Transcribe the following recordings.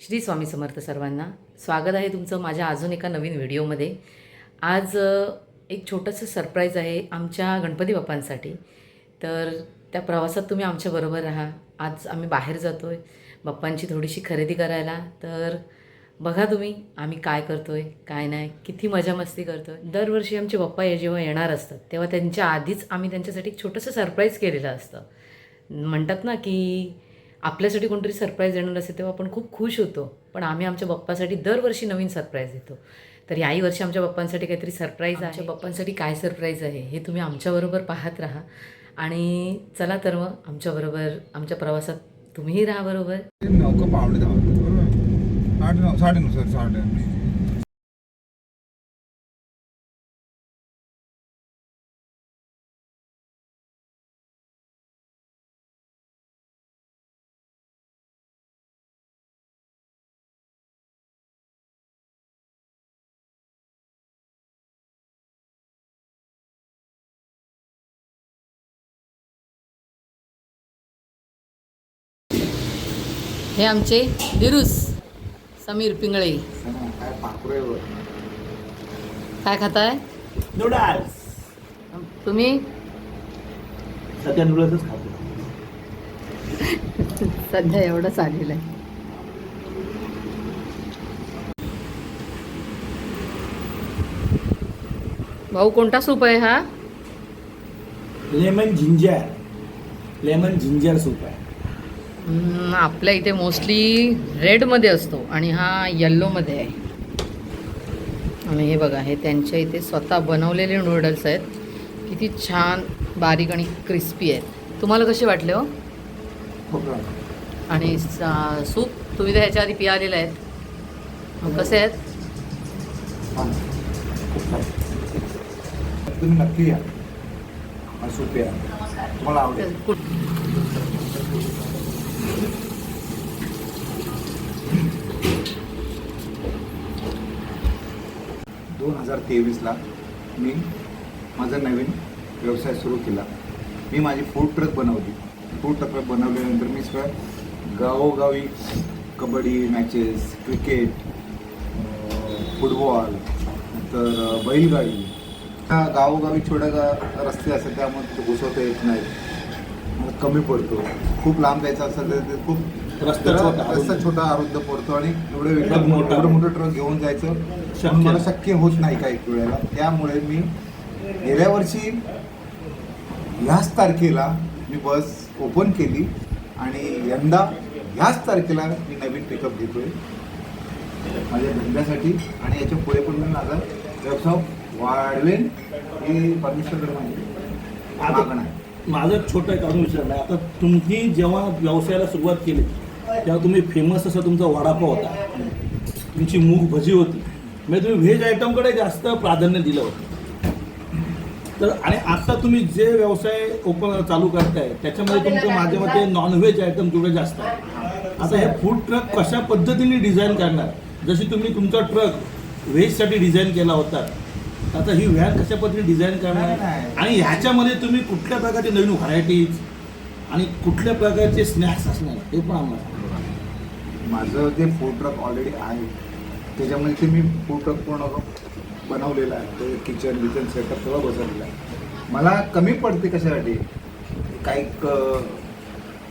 श्री स्वामी समर्थ सर्वांना स्वागत आहे तुमचं माझ्या अजून एका नवीन व्हिडिओमध्ये. आज एक छोटंसं सरप्राईज आहे आमच्या गणपती बाप्पांसाठी. तर त्या प्रवासात तुम्ही आमच्याबरोबर राहा. आज आम्ही बाहेर जातो आहे बाप्पांची थोडीशी खरेदी करायला. तर बघा तुम्ही आम्ही काय करतो आहे काय नाही किती मजा मस्ती करतो आहे दरवर्षी आमचे बाप्पा हे जेव्हा येणार असतात तेव्हा त्यांच्या आधीच आम्ही त्यांच्यासाठी एक छोटंसं सरप्राईज केलेलं असतं. म्हणतात ना की आपल्यासाठी कोणतरी सरप्राईज देणार असेल तेव्हा आपण खूप खुश होतो. पण आम्ही आमच्या बाप्पासाठी दरवर्षी नवीन सरप्राईज देतो तर याही वर्षी आमच्या बाप्पांसाठी काहीतरी सरप्राईज आहे. बाप्पांसाठी काय सरप्राईज आहे हे तुम्ही आमच्याबरोबर पाहत राहा. आणि चला तर मग आमच्याबरोबर आमच्या प्रवासात तुम्हीही राहा बरोबर. पावणे दहा. आठ नऊ साडे नऊ सर साडे हे आमचे दिरुस समीर पिंगळे. काय खाताय? नूडल्स. तुम्ही? सध्या नूडल्सच खातो. सध्या एवढंच आलेलं आहे. भाऊ कोणता सूप आहे हा? Lemon ginger. Lemon ginger soup आहे. आपल्या इथे मोस्टली रेडमध्ये असतो आणि हा येल्लोमध्ये आहे. आणि हे बघा हे त्यांच्या इथे स्वतः बनवलेले नूडल्स आहेत. किती छान बारीक आणि क्रिस्पी आहेत. तुम्हाला कसे वाटले हो? आणि सूप तुम्ही तर ह्याच्या आधी पियालेले आहेत. कसे आहेत? तुम्ही नक्की या. सूप या तुम्हाला आवडेल. कुठ- दोन हजार तेवीसला मी माझा नवीन व्यवसाय सुरू केला. मी माझी फूड ट्रक बनवली. फूड ट्रक बनवल्यानंतर मी सगळं गावोगावी कबड्डी मॅचेस क्रिकेट फुटबॉल नंतर बैलगाडी. गावोगावी छोट्या गा रस्ते असतात त्यामुळे घुसवता येत नाही. कमी पडतो खूप लांब जायचं असेल तर ते खूप रस्ता छोटा, रस्ता. छोटा अरुंद पडतो आणि एवढे ट्रक मोठा. एवढं मोठं ट्रक घेऊन जायचं पण मला. शक्य होत नाही काही वेळेला त्यामुळे मी गेल्या वर्षी ह्याच तारखेला मी बस ओपन केली आणि यंदा ह्याच तारखेला मी नवीन पिकअप घेतोय माझ्या धंद्यासाठी आणि याच्यापुढे पण मी माझा व्यवसाय वाढवेन हे परमेश्वरकडे माझी मागणं आहे माझं छोटं एक अजून विचारलं आहे. आता तुम्ही जेव्हा व्यवसायाला सुरुवात केली तेव्हा तुम्ही फेमस असा तुमचा वडापाव होता. तुमची मूग भजी होती. म्हणजे तुम्ही व्हेज आयटमकडे जास्त प्राधान्य दिलं होतं. तर आणि आता तुम्ही जे व्यवसाय ओपन चालू करताय त्याच्यामध्ये तुमचं माझ्या मते नॉनव्हेज आयटम तेवढे जास्त आहे. आता हे फूड ट्रक कशा पद्धतीने डिझाईन करणार? जशी तुम्ही तुमचा ट्रक व्हेजसाठी डिझाईन केला होता आता ही व्हॅन कशा पद्धतीने डिझाईन करणार. आणि ह्याच्यामध्ये तुम्ही कुठल्या प्रकारचे नवीन व्हरायटीज आणि कुठल्या प्रकारचे स्नॅक्स असणार? हे पण आम्हाला. माझं जे फूड ट्रक ऑलरेडी आहे त्याच्यामध्ये ते मी फूड ट्रक पूर्ण बनवलेलं आहे. ते किचन विचन सेटअप सगळं बसवलेलं आहे. मला कमी पडते कशासाठी? काही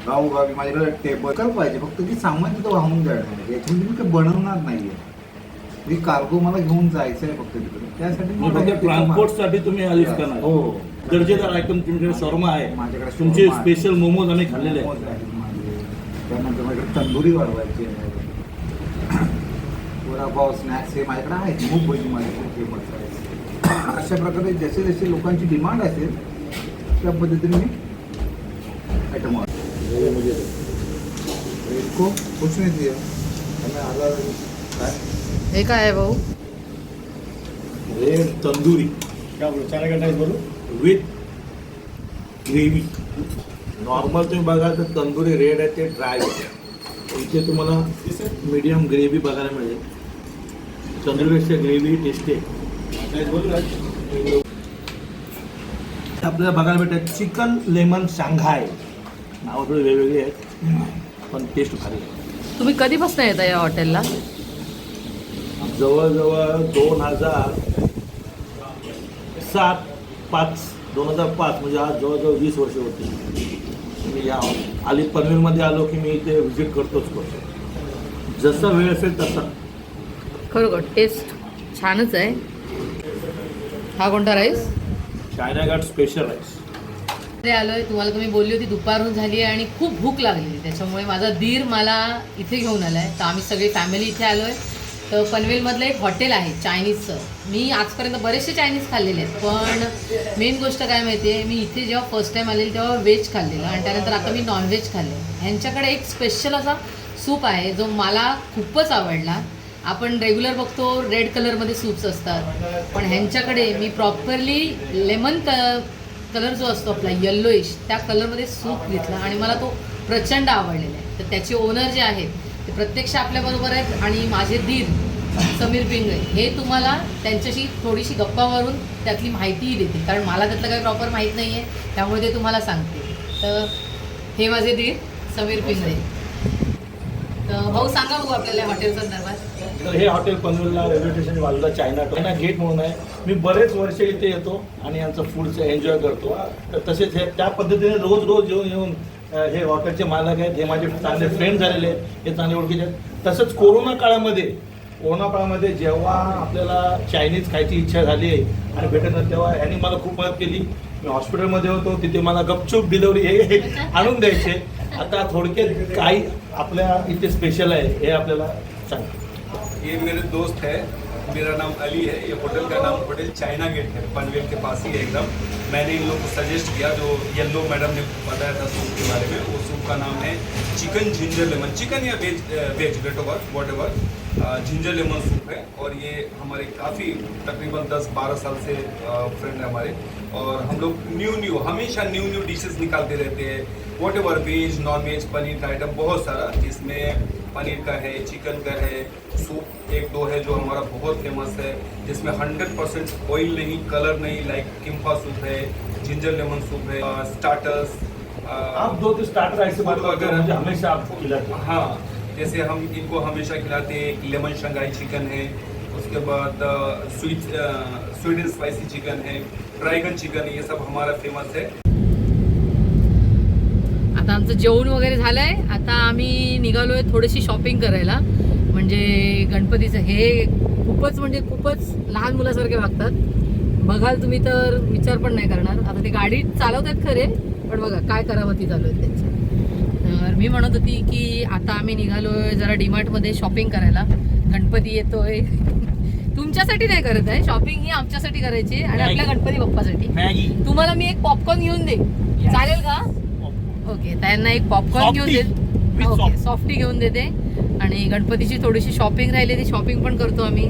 गावोगावी माझ्याकडे टेबल कर पाहिजे. फक्त ती सामान तिथं वाहून जाणार याच्यामध्ये मी काही बनवणार नाही आहे मी कार्गो मला घेऊन जायचं आहे फक्त तिकडे. त्यासाठी हे ट्रान्सपोर्टसाठी तुम्ही हा यूज करणार हो. दर्जेदार आयटम तुमच्याकडे शॉर्मा आहे. माझ्याकडे तुमचे. स्पेशल मोमोज आम्ही खाल्लेले आहेत. त्यानंतर माझ्याकडे तंदुरी वाढवायची आहे. वडापाव स्नॅक्स हे माझ्याकडे आहेत. मूग भजी माझ्याकडे फेमस आहे. अशा प्रकारे जसे जसे लोकांची डिमांड असेल त्या पद्धतीने मी आयटम इनको कुछ नहीं दिया हमें आला काय? हे काय आहे भाऊ? हे तंदुरी. क्या बोलो चार घंटा बोलो? विथ ग्रेव्ही नॉर्मल तुम्ही बघाल तर तंदुरी रेड आहे ते ड्राय आहे इथे तुम्हाला मीडियम ग्रेव्ही बघायला मिळेल. तंदुरीपेक्षा ग्रेव्ही टेस्टी आहे. आपल्याला बघायला भेटेल चिकन लेमन शांघाय. नावं थोडी वेगवेगळी आहेत पण टेस्ट भारी आहे. तुम्ही कधीपासून येता या हॉटेलला जवळजवळ दोन हजार सात पाच दोन हजार पाच म्हणजे आज जवळजवळ वीस वर्ष होती. मी या आली पनवेलमध्ये आलो की मी इथे व्हिजिट करतोच करतो जसा वेळ असेल तसा. खरोखर टेस्ट छानच आहे. हा कोणता राईस चायना घाट स्पेशल राईस इथे आलोय तुम्हाला तुम्ही बोलली होती दुपारून झाली आहे आणि खूप भूक लागलेली त्याच्यामुळे माझा दीर मला इथे घेऊन आलाय. तर आम्ही सगळी फॅमिली इथे आलोय. तर पनवेलमधलं एक हॉटेल आहे चायनीजचं. मी आजपर्यंत बरेचसे चायनीज खाल्लेले आहेत पण मेन गोष्ट काय माहिती आहे मी इथे जेव्हा फर्स्ट टाईम आलेली तेव्हा व्हेज खाल्लेलं आणि त्यानंतर आता मी नॉनव्हेज खाल्ले ह्यांच्याकडे एक स्पेशल असा सूप आहे जो मला खूपच आवडला. आपण रेग्युलर बघतो रेड कलरमध्ये सूप्स असतात. पण ह्यांच्याकडे मी प्रॉपरली लेमन क कलर जो असतो आपला येल्लोइश त्या कलरमध्ये सूप घेतला आणि मला तो प्रचंड आवडलेला आहे. तर त्याचे ओनर जे आहेत प्रत्यक्ष आपल्याबरोबर आहेत आणि माझे दीर समीर पिंगळे हे तुम्हाला त्यांच्याशी थोडीशी गप्पा मारून त्यातली माहितीही देतील. कारण मला त्यातलं काही प्रॉपर माहीत नाही आहे त्यामुळे ते तुम्हाला सांगते तर हे माझे दीर समीर पिंगळे. तर भाऊ सांगा बघू आपल्याला या हॉटेल संदर्भात. तर हे हॉटेल पनवेलला रेल्वे स्टेशन बाजूला चायना चायना गेट म्हणून आहे. मी बरेच वर्ष इथे येतो आणि यांचं फूडचं एन्जॉय करतो. तर तसेच हे त्या पद्धतीने रोज रोज येऊन येऊन हे हॉटेलचे मालक आहेत हे माझे चांगले फ्रेंड झालेले आहेत हे चांगले ओळखीचे आहेत. तसंच कोरोना काळामध्ये कोरोना काळामध्ये जेव्हा आपल्याला चायनीज खायची इच्छा झाली आहे आणि भेटत नाही तेव्हा ह्यांनी मला खूप मदत केली. मी हॉस्पिटलमध्ये होतो तिथे मला गपचूप डिलिव्हरी हे हे आणून द्यायचे. आता थोडक्यात काही आपल्या इथे स्पेशल आहे हे आपल्याला सांग ये मेरे दोस्त है मेरा नाम अली है, ये होटल का नाम होटल चाइना गेट है, पनवेल के पास ही है एकदम। मैंने इन लोग को सजेस्ट किया, जो येल्लो मैडम ने बताया था सूप के बारे में, वो सूप का नाम है चिकन जिंजर लेमन चिकन या veg veg weight over whatever ginger lemon soup है, और ये हमारे काफ़ी तकरीबन 10-12 साल से फ्रेंड है हमारे। और हम लोग न्यू न्यू हमेशा न्यू न्यू डिशेस निकालते रहते हैं। Whatever veg non veg paneer का आइटम बहुत सारा, जिसमें पनीर का है चिकन का है सूप एक दो है जो हमारा बहुत फ़ेमस है जिसमें 100 परसेंट ऑयल नहीं कलर नहीं लाइक किम्फा सूप है जिंजर लेमन सूप है स्टार्टर्स आप दो तीन स्टार्टर ऐसे बात मुझे हमेशा आपको खिलाते हैं। हाँ जैसे हम इनको हमेशा खिलाते हैं एक लेमन शंघाई चिकन है उसके बाद sweet sweet and spicy chicken है ड्रैगन चिकन ये सब हमारा फ़ेमस है। आता आमचं जेवण वगैरे झालंय. आता आम्ही निघालोय थोडीशी शॉपिंग करायला. म्हणजे गणपतीचं हे खूपच म्हणजे खूपच लहान मुलासारखे वागतात. बघाल तुम्ही तर विचार पण नाही करणार. आता ते गाडी चालवतात खरे पण बघा काय करावती चालू आहेत त्यांच्या तर मी म्हणत होती की आता आम्ही निघालोय जरा डीमार्टमध्ये शॉपिंग करायला. गणपती येतोय. तुमच्यासाठी नाही करत आहे. शॉपिंग ही आमच्यासाठी करायची आहे आणि आपल्या गणपती बाप्पासाठी. तुम्हाला मी एक पॉपकॉर्न घेऊन दे. चालेल का? ओके त्यांना एक पॉपकॉर्न घेऊन. दे ओके. सॉफ्टी घेऊन देते. आणि गणपतीची थोडीशी शॉपिंग राहिली ती शॉपिंग पण करतो आम्ही.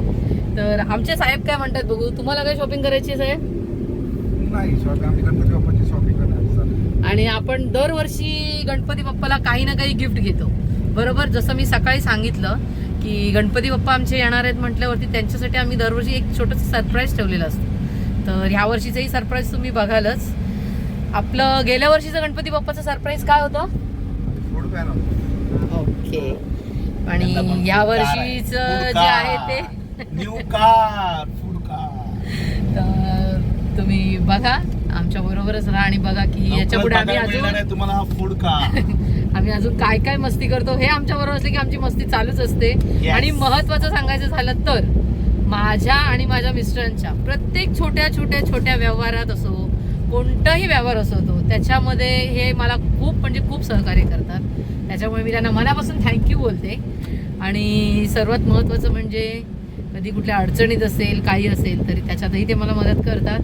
तर आमचे साहेब काय म्हणतात बघू? तुम्हाला काय शॉपिंग करायची आहे साहेब? नाही शॉपिंग आम्ही गणपती बाप्पाची शॉपिंग करणार चालेल आणि आपण दरवर्षी गणपती बाप्पाला काही ना काही गिफ्ट घेतो. बरोबर? जसं मी सकाळी सांगितलं की गणपती बाप्पा आमचे येणार आहेत म्हटल्यावरती त्यांच्यासाठी आम्ही दरवर्षी एक छोटंसं सरप्राईज ठेवलेलं असतं. तर ह्या वर्षीचंही सरप्राईज तुम्ही बघालच. आपलं गेल्या वर्षीचं गणपती बाप्पाचं सरप्राईज काय होतं? ओके. आणि या वर्षीचं जे आहे ते? न्यू कार फूड कार तर तुम्ही बघा आमच्या बरोबरच राहा आणि बघा की याच्यापुढे आम्ही अजून तुम्हाला फूड कार आम्ही अजून काय काय मस्ती करतो हे आमच्या बरोबर असले की आमची मस्ती चालूच असते. आणि महत्वाचं सांगायचं झालं तर माझ्या आणि माझ्या मिस्टरांच्या प्रत्येक छोट्या छोट्या छोट्या व्यवहारात असो कोणताही व्यवहार असो तो त्याच्यामध्ये हे मला खूप म्हणजे खूप सहकार्य करतात. त्याच्यामुळे मी त्यांना मनापासून थँक्यू बोलते. आणि सर्वात महत्त्वाचं म्हणजे कधी कुठल्या अडचणीत असेल काही असेल तरी त्याच्यातही ते मला मदत करतात.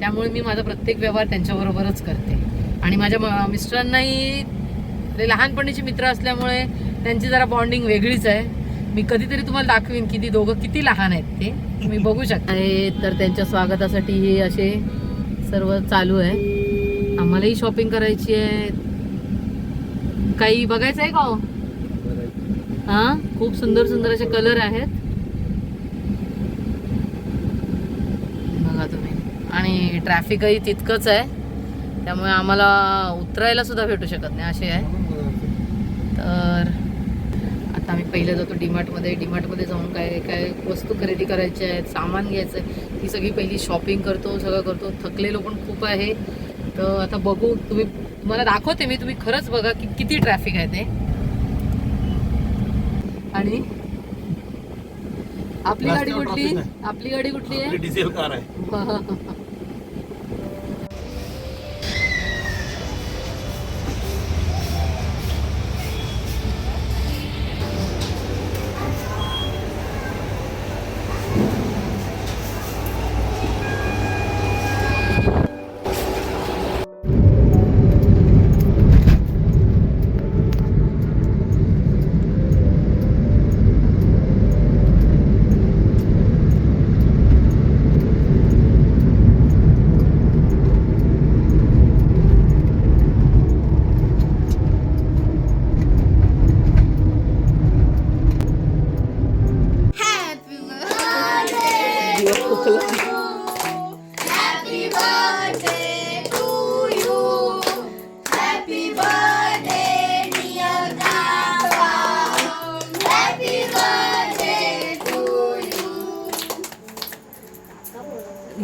त्यामुळे मी माझा प्रत्येक व्यवहार त्यांच्याबरोबरच करते. आणि माझ्या म- मिस्टरांनाही ते लहानपणीचे मित्र असल्यामुळे त्यांची जरा बॉन्डिंग वेगळीच आहे. मी कधीतरी तुम्हाला दाखवीन की ती दोघं किती लहान आहेत ते. तुम्ही बघू शकता. तर त्यांच्या स्वागतासाठी हे असे सर्व चालू आहे. आम्हालाही शॉपिंग करायची आहे. काही बघायचं आहे का हो? हा? खूप सुंदर सुंदर असे कलर आहेत. बघा तुम्ही. आणि ट्रॅफिकही तितकंच आहे. त्यामुळे आम्हाला उतरायला सुद्धा भेटू शकत नाही. असे आहे. तर आता आम्ही पहिलं जातो डीमार्टमध्ये. डीमार्टमध्ये जाऊन काय काय वस्तू खरेदी करायच्या आहेत सामान घ्यायचं आहे. ती सगळी पहिली शॉपिंग करतो सगळं करतो. थकलेलो पण खूप आहे. तर आता बघू तुम्ही तुम्हाला दाखवते मी तुम्ही खरंच बघा की किती ट्रॅफिक आहे ते. आणि आपली गाडी कुठली. आपली गाडी कुठली आहे? डिझेल कार आहे.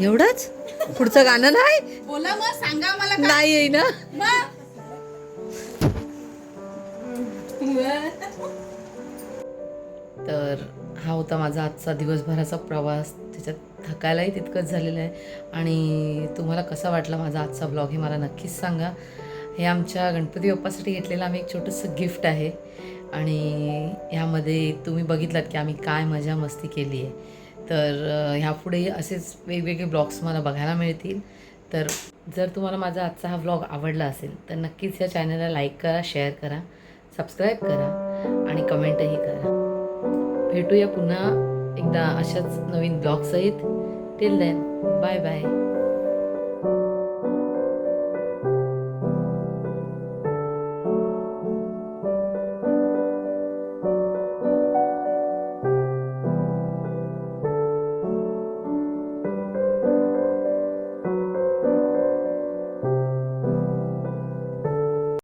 एवढंच? पुढचं गाणं नाही? बोला मग सांगा मला काय? नाही येई ना? मग. तर हा होता माझा आजचा दिवसभराचा प्रवास. त्याच्यात थकायलाही तितकंच झालेलं आहे. आणि तुम्हाला कसा वाटला माझा आजचा ब्लॉग हे मला नक्कीच सांगा. हे आमच्या गणपती बाप्पासाठी घेतलेलं आम्ही एक छोटंसं गिफ्ट आहे. आणि ह्यामध्ये तुम्ही बघितलात की आम्ही काय मजा मस्ती केली आहे. तर ह्यापुढेही असेच वेगवेगळे ब्लॉग्स मला बघायला मिळतील. तर जर तुम्हाला माझा आजचा हा ब्लॉग आवडला असेल तर नक्कीच या चॅनलला लाईक करा शेअर करा सबस्क्राईब करा आणि कमेंटही करा. भेटूया पुन्हा एकदा अशाच नवीन ब्लॉगसहित टिल देन बाय बाय.